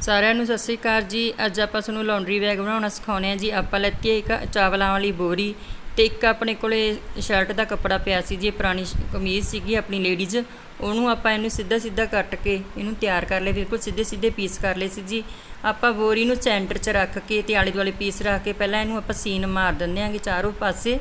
ਸਾਰਿਆਂ ਨੂੰ ਸਤਿ ਸ੍ਰੀ ਅਕਾਲ ਜੀ। ਅੱਜ ਆਪਾਂ ਤੁਹਾਨੂੰ ਲਾਂਡਰੀ ਬੈਗ ਬਣਾਉਣਾ ਸਿਖਾਉਣੇ ਆ ਜੀ। ਆਪਾਂ ਲੈਤੀ ਹੈ ਇੱਕ ਚਾਵਲਾਂ ਵਾਲੀ ਬੋਰੀ ਤੇ ਇੱਕ ਆਪਣੇ ਕੋਲੇ ਸ਼ਰਟ ਦਾ ਕੱਪੜਾ ਪਿਆ ਸੀ ਜੀ। ਇਹ ਪੁਰਾਣੀ ਕਮੀਜ਼ ਸੀਗੀ ਆਪਣੀ ਲੇਡੀਜ਼ ਉਹਨੂੰ ਆਪਾਂ ਇਹਨੂੰ ਸਿੱਧਾ ਸਿੱਧਾ ਕੱਟ ਕੇ ਇਹਨੂੰ ਤਿਆਰ ਕਰ ਲਏ। ਬਿਲਕੁਲ ਸਿੱਧੇ ਸਿੱਧੇ ਪੀਸ ਕਰ ਲਏ ਸੀ ਜੀ। ਆਪਾਂ ਬੋਰੀ ਨੂੰ ਸੈਂਟਰ 'ਚ ਰੱਖ ਕੇ ਤੇ ਆਲੇ ਦੁਆਲੇ ਪੀਸ ਰੱਖ ਕੇ ਪਹਿਲਾਂ ਇਹਨੂੰ ਆਪਾਂ ਸੀਨ ਮਾਰ ਦਿੰਦੇ ਆਂਗੇ ਚਾਰੋਂ ਪਾਸੇ।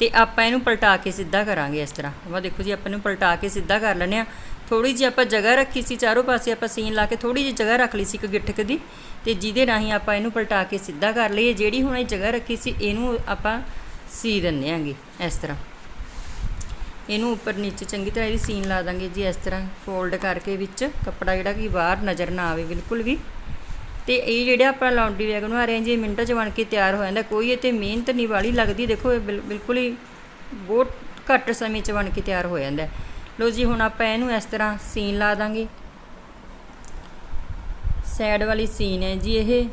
ਤੇ ਆਪਾਂ ਇਹਨੂੰ ਪਲਟਾ ਕੇ ਸਿੱਧਾ ਕਰਾਂਗੇ ਇਸ ਤਰ੍ਹਾਂ। ਵਾ ਦੇਖੋ ਜੀ, ਆਪਾਂ ਇਹਨੂੰ ਪਲਟਾ ਕੇ ਸਿੱਧਾ ਕਰ ਲੈਣੇ ਆ ਥੋੜੀ ਜਿਹੀ ਆਪਾਂ ਜਗ੍ਹਾ ਰੱਖੀ ਸੀ ਚਾਰੋਂ ਪਾਸੇ, ਆਪਾਂ ਸੀਨ ਲਾ ਕੇ ਥੋੜੀ ਜਿਹੀ ਜਗ੍ਹਾ ਰੱਖ ਲਈ ਸੀ ਇੱਕ ਗਿੱਠਕ ਦੀ। ਤੇ ਜਿਹਦੇ ਰਾਹੀਂ ਆਪਾਂ ਇਹਨੂੰ ਪਲਟਾ ਕੇ ਸਿੱਧਾ ਕਰ ਲਈਏ। ਜਿਹੜੀ ਹੁਣ ਇਹ ਜਗ੍ਹਾ ਰੱਖੀ ਸੀ, ਇਹਨੂੰ ਆਪਾਂ ਸੀ ਦਿੰਨੇ ਆਂਗੇ ਇਸ ਤਰ੍ਹਾਂ। ਇਹਨੂੰ ਉੱਪਰ ਨੀਚੇ ਚੰਗੀ ਤਰ੍ਹਾਂ ਇਹਦੀ ਸੀਨ ਲਾ ਦਾਂਗੇ ਜੀ ਇਸ ਤਰ੍ਹਾਂ। ਫੋਲਡ ਕਰਕੇ ਵਿੱਚ ਕੱਪੜਾ ਜਿਹੜਾ ਕਿ ਬਾਹਰ ਨਜ਼ਰ ਨਾ ਆਵੇ ਬਿਲਕੁਲ ਵੀ। ਤੇ ਇਹ ਜਿਹੜਾ ਆਪਾਂ ਲਾਂਡਰੀ ਬੈਗ ਬਣਾ ਰਹੇ ਹਾਂ ਜੀ ਇਹ ਮਿੰਟਾਂ 'ਚ ਬਣ ਕੇ ਤਿਆਰ ਹੋ ਜਾਂਦਾ, ਕੋਈ ਇਹ ਤੇ ਮਿਹਨਤ ਨਹੀਂ ਵਾਲੀ ਲੱਗਦੀ, ਦੇਖੋ ਇਹ ਬਿਲ- ਬਿਲਕੁਲ ਹੀ ਬਹੁਤ ਘੱਟ ਸਮੇਂ 'ਚ ਬਣ ਕੇ ਤਿਆਰ ਹੋ ਜਾਂਦਾ ਹੈ। ਲਓ ਜੀ, ਹੁਣ ਆਪਾਂ ਇਹਨੂੰ ਇਸ ਤਰ੍ਹਾਂ ਸੀਨ ਲਾ ਦਾਂਗੇ। ਸਾਈਡ ਵਾਲੀ ਸੀਨ ਹੈ ਜੀ ਇਹ।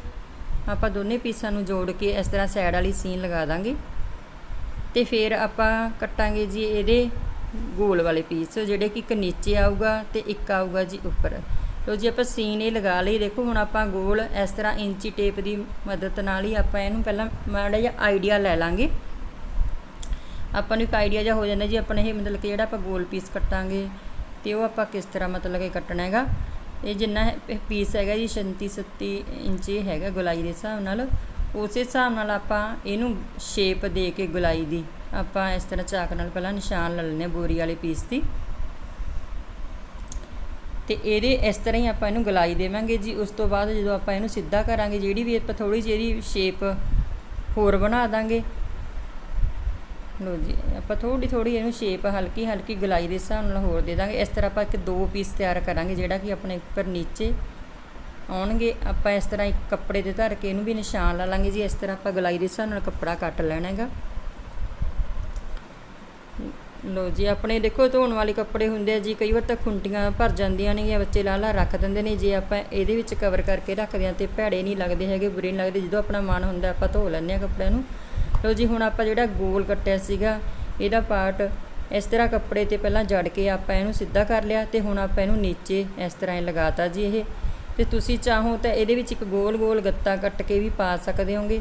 ਆਪਾਂ ਦੋਨੇ ਪੀਸਾਂ ਨੂੰ ਜੋੜ ਕੇ ਇਸ ਤਰ੍ਹਾਂ ਸਾਈਡ ਵਾਲੀ ਸੀਨ ਲਗਾ ਦਾਂਗੇ। ਤੇ ਫਿਰ ਆਪਾਂ ਕੱਟਾਂਗੇ ਜੀ ਇਹਦੇ ਗੋਲ ਵਾਲੇ ਪੀਸ, ਜਿਹੜੇ ਕਿ ਇੱਕ ਨੀਚੇ ਆਊਗਾ ਤੇ ਇੱਕ ਆਊਗਾ ਜੀ ਉੱਪਰ। ਲੋ ਜੀ, ਆਪਾਂ ਸੀਨ ਇਹ ਲਗਾ ਲਈ। ਦੇਖੋ, ਹੁਣ ਆਪਾਂ ਗੋਲ ਇਸ ਤਰ੍ਹਾਂ ਇੰਚੀ ਟੇਪ ਦੀ ਮਦਦ ਨਾਲ ਹੀ ਆਪਾਂ ਇਹਨੂੰ ਪਹਿਲਾਂ ਮਾੜਾ ਜਿਹਾ ਆਈਡੀਆ ਲੈ ਲਾਂਗੇ। ਆਪਾਂ ਨੂੰ ਇੱਕ ਆਈਡੀਆ ਜਿਹਾ ਹੋ ਜਾਂਦਾ ਜੀ ਆਪਣੇ ਇਹ ਮਤਲਬ ਕਿ ਜਿਹੜਾ ਆਪਾਂ ਗੋਲ ਪੀਸ ਕੱਟਾਂਗੇ ਤੇ ਉਹ ਆਪਾਂ ਕਿਸ ਤਰ੍ਹਾਂ ਮਤਲਬ ਕਿ ਕੱਟਣਾ ਹੈਗਾ। ਇਹ ਜਿੰਨਾ ਪੀਸ ਹੈਗਾ ਜੀ 36 37 ਇੰਚ ਹੈਗਾ ਗੁਲਾਈ ਦੇ ਹਿਸਾਬ ਨਾਲ। ਉਸੇ ਹਿਸਾਬ ਨਾਲ ਆਪਾਂ ਇਹਨੂੰ ਸ਼ੇਪ ਦੇ ਕੇ ਗੁਲਾਈ ਦੀ ਆਪਾਂ ਇਸ ਤਰ੍ਹਾਂ ਚਾਕ ਨਾਲ ਪਹਿਲਾਂ ਨਿਸ਼ਾਨ ਲੈ ਲੈਣੇ ਆ ਬੋਰੀ ਵਾਲੇ ਪੀਸ ਦੀ। ਤੇ ਇਹਦੇ ਇਸ ਤਰ੍ਹਾਂ ਹੀ ਆਪਾਂ ਇਹਨੂੰ ਗਲਾਈ ਦੇਵਾਂਗੇ ਜੀ। ਉਸ ਤੋਂ ਬਾਅਦ ਜਦੋਂ ਆਪਾਂ ਇਹਨੂੰ ਸਿੱਧਾ ਕਰਾਂਗੇ, ਜਿਹੜੀ ਵੀ ਆਪਾਂ ਥੋੜੀ ਜਿਹੀ ਸ਼ੇਪ ਹੋਰ ਬਣਾ ਦਾਂਗੇ। ਲੋ ਜੀ, ਆਪਾਂ ਥੋੜੀ ਥੋੜੀ ਇਹਨੂੰ ਸ਼ੇਪ ਹਲਕੀ ਹਲਕੀ ਗਲਾਈ ਦੇ ਹਿਸਾਬ ਨਾਲ ਹੋਰ ਦੇ ਦਾਂਗੇ। ਇਸ ਤਰ੍ਹਾਂ ਆਪਾਂ ਇੱਕ ਦੋ ਪੀਸ ਤਿਆਰ ਕਰਾਂਗੇ, ਜਿਹੜਾ ਕਿ ਆਪਣੇ ਉੱਪਰ ਨੀਚੇ ਆਉਣਗੇ। ਆਪਾਂ ਇਸ ਤਰ੍ਹਾਂ ਇੱਕ ਕੱਪੜੇ ਤੇ ਧਰ ਕੇ ਇਹਨੂੰ ਵੀ ਨਿਸ਼ਾਨ ਲਾ ਲਾਂਗੇ ਜੀ। ਇਸ ਤਰ੍ਹਾਂ ਆਪਾਂ ਗਲਾਈ ਦੇ ਹਿਸਾਬ ਨਾਲ ਕੱਪੜਾ ਕੱਟ ਲੈਣਾ ਹੈਗਾ। ਲੋ ਜੀ, ਆਪਣੇ ਦੇਖੋ, ਧੋਣ ਵਾਲੇ ਕੱਪੜੇ ਹੁੰਦੇ ਆ ਜੀ, ਕਈ ਵਾਰ ਤਾਂ ਖੁੰਟੀਆਂ ਭਰ ਜਾਂਦੀਆਂ ਨੇ ਜਾਂ ਬੱਚੇ ਲਾ ਲਾ ਰੱਖ ਦਿੰਦੇ ਨੇ ਜੇ ਆਪਾਂ ਇਹਦੇ ਵਿੱਚ ਕਵਰ ਕਰਕੇ ਰੱਖਦੇ ਆ ਤੇ ਭੈੜੇ ਨਹੀਂ ਲੱਗਦੇ ਹੈਗੇ, ਬੁਰੇ ਨਹੀਂ ਲੱਗਦੇ, ਜਦੋਂ ਆਪਣਾ ਮਨ ਹੁੰਦਾ ਆਪਾਂ ਧੋ ਲੈਂਦੇ ਆ ਕੱਪੜਿਆਂ ਨੂੰ। ਲੋ ਜੀ, ਹੁਣ ਆਪਾਂ ਜਿਹੜਾ ਗੋਲ ਕੱਟਿਆ ਸੀਗਾ, ਇਹਦਾ ਪਾਰਟ ਇਸ ਤਰ੍ਹਾਂ ਕੱਪੜੇ ਤੇ ਪਹਿਲਾਂ ਜੜ ਕੇ ਆਪਾਂ ਇਹਨੂੰ ਸਿੱਧਾ ਕਰ ਲਿਆ ਤੇ ਹੁਣ ਆਪਾਂ ਇਹਨੂੰ ਨੀਚੇ ਇਸ ਤਰ੍ਹਾਂ ਹੀ ਲਗਾਤਾ ਜੀ ਇਹ। ਤੇ ਤੁਸੀਂ ਚਾਹੋ ਤਾਂ ਇਹਦੇ ਵਿੱਚ ਇੱਕ ਗੋਲ ਗੋਲ ਗੱਤਾ ਕੱਟ ਕੇ ਵੀ ਪਾ ਸਕਦੇ ਹੋਗੇ।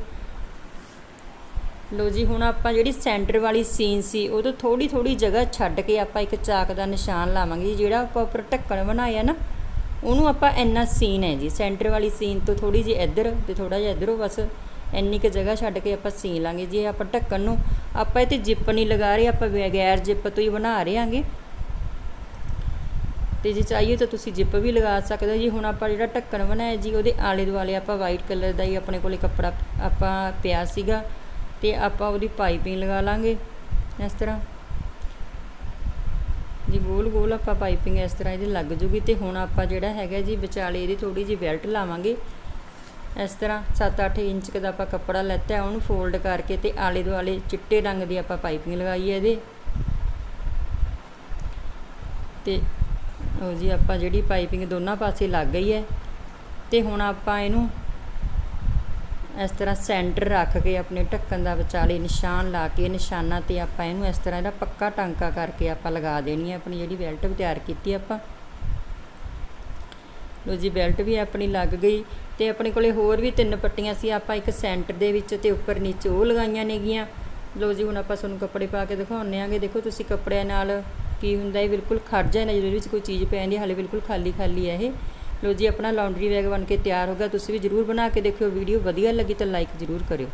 ਲੋ ਜੀ ਹੁਣ ਆਪਾਂ ਜਿਹੜੀ ਸੈਂਟਰ ਵਾਲੀ ਸੀਨ ਸੀ ਉਹ ਤੋਂ ਥੋੜੀ ਥੋੜੀ ਜਗ੍ਹਾ ਛੱਡ ਕੇ ਆਪਾਂ ਇੱਕ ਚਾਕ ਦਾ ਨਿਸ਼ਾਨ ਲਾਵਾਂਗੇ ਜੀ, ਜਿਹੜਾ ਆਪਾਂ ਉੱਪਰ ਢੱਕਣ ਬਣਾਇਆ ਨਾ ਉਹਨੂੰ ਆਪਾਂ ਇੰਨਾ ਸੀਨ ਹੈ ਜੀ ਸੈਂਟਰ ਵਾਲੀ ਸੀਨ ਤੋਂ ਥੋੜੀ ਜਿਹੀ ਇੱਧਰ ਤੇ ਥੋੜਾ ਜਿਹਾ ਇੱਧਰੋਂ ਬਸ ਇੰਨੀ ਕੁ ਜਗ੍ਹਾ ਛੱਡ ਕੇ ਆਪਾਂ ਸੀਨ ਲਾਂਗੇ ਜੀ ਆਪਾਂ ਢੱਕਣ ਨੂੰ ਆਪਾਂ ਇਹ ਤੇ ਜਿੱਪ ਨਹੀਂ ਲਗਾ ਰਹੇ ਆਪਾਂ ਬਗੈਰ ਜਿੱਪ ਤੋਂ ਹੀ ਬਣਾ ਰਹੇ ਆਂਗੇ ਤੇ ਜੇ ਚਾਹੀਏ ਤਾਂ ਤੁਸੀਂ ਜਿੱਪ ਵੀ ਲਗਾ ਸਕਦੇ ਹੋ ਜੀ ਹੁਣ ਆਪਾਂ ਜਿਹੜਾ ਢੱਕਣ ਬਣਾਇਆ ਜੀ ਉਹਦੇ ਆਲੇ ਦੁਆਲੇ ਆਪਾਂ ਵਾਈਟ ਕਲਰ ਦਾ ਹੀ ਆਪਣੇ ਕੋਲੇ ਕੱਪੜਾ ਆਪਾਂ ਪਿਆ ਸੀਗਾ। ਤੇ ਆਪਾਂ ਉਹਦੀ ਪਾਈਪਿੰਗ ਲਗਾ ਲਾਂਗੇ ਇਸ ਤਰ੍ਹਾਂ। ਜੀ, ਗੋਲ ਗੋਲ ਆਪਾਂ ਪਾਈਪਿੰਗ ਇਸ ਤਰ੍ਹਾਂ ਇਹਦੀ ਲੱਗ ਜੂਗੀ ਤੇ ਹੁਣ ਆਪਾਂ ਜਿਹੜਾ ਹੈਗਾ ਜੀ, ਵਿਚਾਲੇ ਇਹਦੀ ਥੋੜੀ ਜਿਹੀ ਬੈਲਟ ਲਾਵਾਂਗੇ। ਇਸ ਤਰ੍ਹਾਂ 7-8 ਇੰਚ ਦਾ ਆਪਾਂ ਕੱਪੜਾ ਲੈਤਾ, ਉਹਨੂੰ ਫੋਲਡ ਕਰਕੇ ਤੇ ਆਲੇ ਦੁਆਲੇ ਚਿੱਟੇ ਰੰਗ ਦੀ ਆਪਾਂ ਪਾਈਪਿੰਗ ਲਗਾਈ ਹੈ ਇਹਦੇ। ਤੇ ਉਹ ਜੀ, ਆਪਾਂ ਜਿਹੜੀ ਪਾਈਪਿੰਗ ਦੋਨਾਂ ਪਾਸੇ ਲੱਗ ਗਈ ਹੈ। ਤੇ ਹੁਣ ਆਪਾਂ ਇਹਨੂੰ ਇਸ ਤਰ੍ਹਾਂ ਸੈਂਟਰ ਰੱਖ ਕੇ ਆਪਣੇ ਢੱਕਣ ਦਾ ਵਿਚਾਲੇ ਨਿਸ਼ਾਨ ਲਾ ਕੇ, ਨਿਸ਼ਾਨਾਂ ਤੇ ਆਪਾਂ ਇਹਨੂੰ ਇਸ ਤਰ੍ਹਾਂ ਇਹਦਾ ਪੱਕਾ ਟਾਂਕਾ ਕਰਕੇ ਆਪਾਂ ਲਗਾ ਦੇਣੀ ਹੈ, ਆਪਣੀ ਜਿਹੜੀ ਬੈਲਟ ਵੀ ਤਿਆਰ ਕੀਤੀ ਆਪਾਂ। ਲੋ ਜੀ, ਬੈਲਟ ਵੀ ਆਪਣੀ ਲੱਗ ਗਈ ਤੇ ਆਪਣੇ ਕੋਲੇ ਹੋਰ ਵੀ ਤਿੰਨ ਪੱਟੀਆਂ ਸੀ, ਆਪਾਂ ਇੱਕ ਸੈਂਟਰ ਦੇ ਵਿੱਚ ਤੇ ਉੱਪਰ ਨੀਚੇ ਉਹ ਲਗਾਈਆਂ ਨੇਗੀਆਂ। ਲੋ ਜੀ, ਹੁਣ ਆਪਾਂ ਤੁਹਾਨੂੰ ਕੱਪੜੇ ਪਾ ਕੇ ਦਿਖਾਉਂਦੇ ਆਂਗੇ ਦੇਖੋ ਤੁਸੀਂ ਕੱਪੜਿਆਂ ਨਾਲ ਕੀ ਹੁੰਦਾ, ਇਹ ਬਿਲਕੁਲ ਖੜ ਜਾਂਦਾ ਜਦੋਂ ਇਹਦੇ ਵਿੱਚ ਕੋਈ ਚੀਜ਼ ਪੈਂਦੀ ਜਾਂਦੀ ਹਾਲੇ ਬਿਲਕੁਲ ਖਾਲੀ ਖਾਲੀ ਹੈ ਇਹ। ਲੋ ਜੀ, ਆਪਣਾ ਲਾਂਡਰੀ ਬੈਗ ਬਣ ਕੇ ਤਿਆਰ ਹੋ ਗਿਆ। ਤੁਸੀਂ ਵੀ ਜਰੂਰ ਬਣਾ ਕੇ ਦੇਖਿਓ। ਵੀਡੀਓ ਵਧੀਆ ਲੱਗੀ ਤਾਂ ਲਾਈਕ ਜਰੂਰ ਕਰਿਓ।